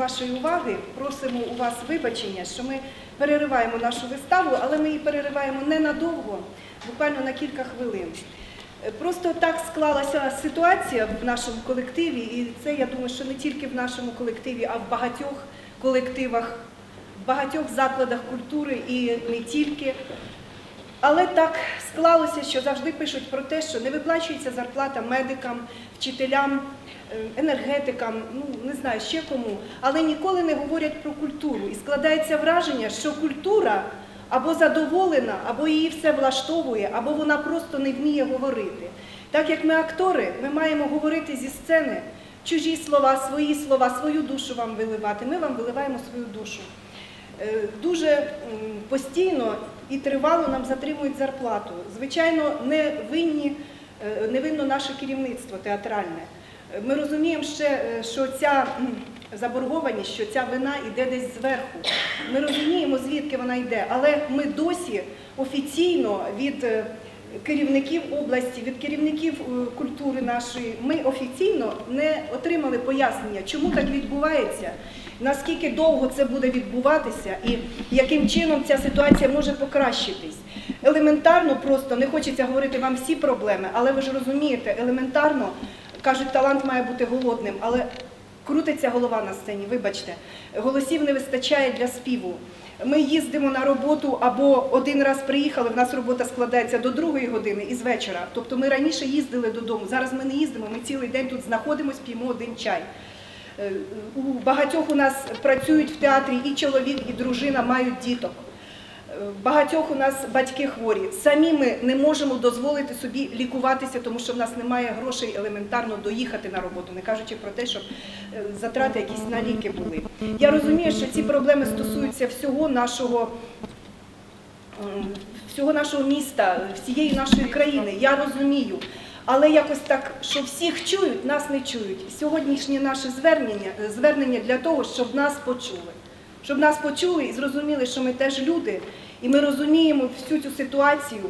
вашої уваги, просимо у вас вибачення, що ми перериваємо нашу виставу, але ми її перериваємо ненадовго, буквально на кілька хвилин. Е, Просто так склалася ситуація в нашому колективі, і це я думаю, що не тільки в нашому колективі, а в багатьох колективах, в багатьох закладах культури і не тільки. Але так склалося, що завжди пишуть про те, що не виплачується зарплата медикам, вчителям, е, енергетикам, ну не знаю ще кому, але ніколи не говорять про культуру. І складається враження, що культура або задоволена, або її все влаштовує, або вона просто не вміє говорити. Так як ми актори, ми маємо говорити зі сцени чужі слова, свої слова, свою душу вам виливати. Ми вам виливаємо свою душу. Е, Дуже постійно і тривало нам затримують зарплату. Звичайно, не винні, е, не винно наше керівництво театральне. Е, Ми розуміємо ще, е, що ця заборгованість, що ця вина йде десь зверху. Ми розуміємо, звідки вона йде, але ми досі офіційно від керівників області, від керівників е, культури нашої, ми офіційно не отримали пояснення, чому так відбувається, наскільки довго це буде відбуватися і яким чином ця ситуація може покращитись. Елементарно просто не хочеться говорити вам всі проблеми, але ви ж розумієте, елементарно кажуть, талант має бути голодним, але крутиться голова на сцені, вибачте, голосів не вистачає для співу. Ми їздимо на роботу або один раз приїхали, в нас робота складається до другої години і з вечора. Тобто ми раніше їздили додому, зараз ми не їздимо, ми цілий день тут знаходимося, п'ємо один чай. Е, У багатьох у нас працюють в театрі і чоловік, і дружина мають діток. Багатьох у нас батьки хворі. Самі ми не можемо дозволити собі лікуватися, тому що в нас немає грошей елементарно доїхати на роботу, не кажучи про те, щоб е, затрати якісь на ліки були. Я розумію, що ці проблеми стосуються всього нашого. Всього нашого міста, всієї нашої країни, я розумію. Але якось так, що всіх чують, нас не чують. Сьогоднішнє наше звернення, звернення для того, щоб нас почули щоб нас почули і зрозуміли, що ми теж люди, і ми розуміємо всю цю ситуацію,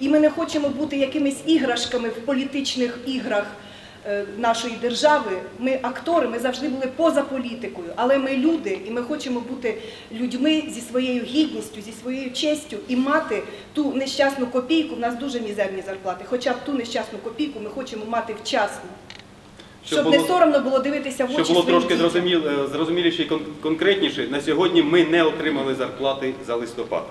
і ми не хочемо бути якимись іграшками в політичних іграх е, нашої держави. Ми актори, ми завжди були поза політикою, але ми люди, і ми хочемо бути людьми зі своєю гідністю, зі своєю честю і мати ту нещасну копійку. В нас дуже мізерні зарплати. Хоча б ту нещасну копійку ми хочемо мати вчасно. Щоб, не соромно було дивитися в очі Щоб було трошки зрозуміл, е, зрозуміліше і кон- конкретніше, на сьогодні ми не отримали зарплати за листопад.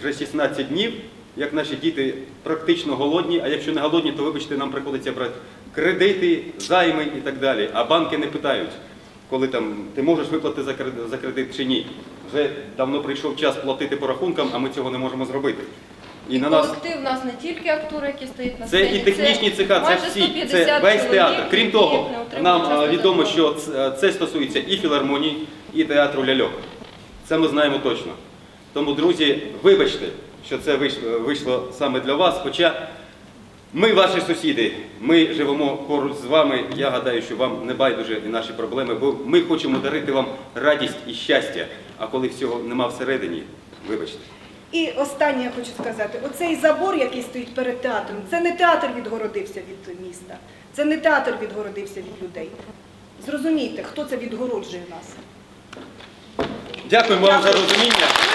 Вже 16 днів, як наші діти практично голодні, а якщо не голодні, то вибачте, нам приходиться брати кредити, займи і так далі. А банки не питають, коли там ти можеш виплатити за кредит, за кредит чи ні. Вже давно прийшов час платити по рахункам, а ми цього не можемо зробити. І на нас Колектив у нас не тільки актори, які стоять на це сцені. і технічні цеха, це майже всі, 150 це весь чоловік, театр. Крім які того, не отримують нам відомо, що ц- це стосується і філармонії, і театру ляльок. Це ми знаємо точно. Тому, друзі, вибачте, що це вийшло, вийшло саме для вас. Хоча ми ваші сусіди, ми живемо поруч з вами. Я гадаю, що вам не байдуже і наші проблеми, бо ми хочемо дарити вам радість і щастя. А коли всього нема всередині, вибачте. І останнє я хочу сказати: оцей забор, який стоїть перед театром, це не театр відгородився від міста, це не театр відгородився від людей. Зрозумійте, хто це відгороджує нас. Дякуємо вам за розуміння.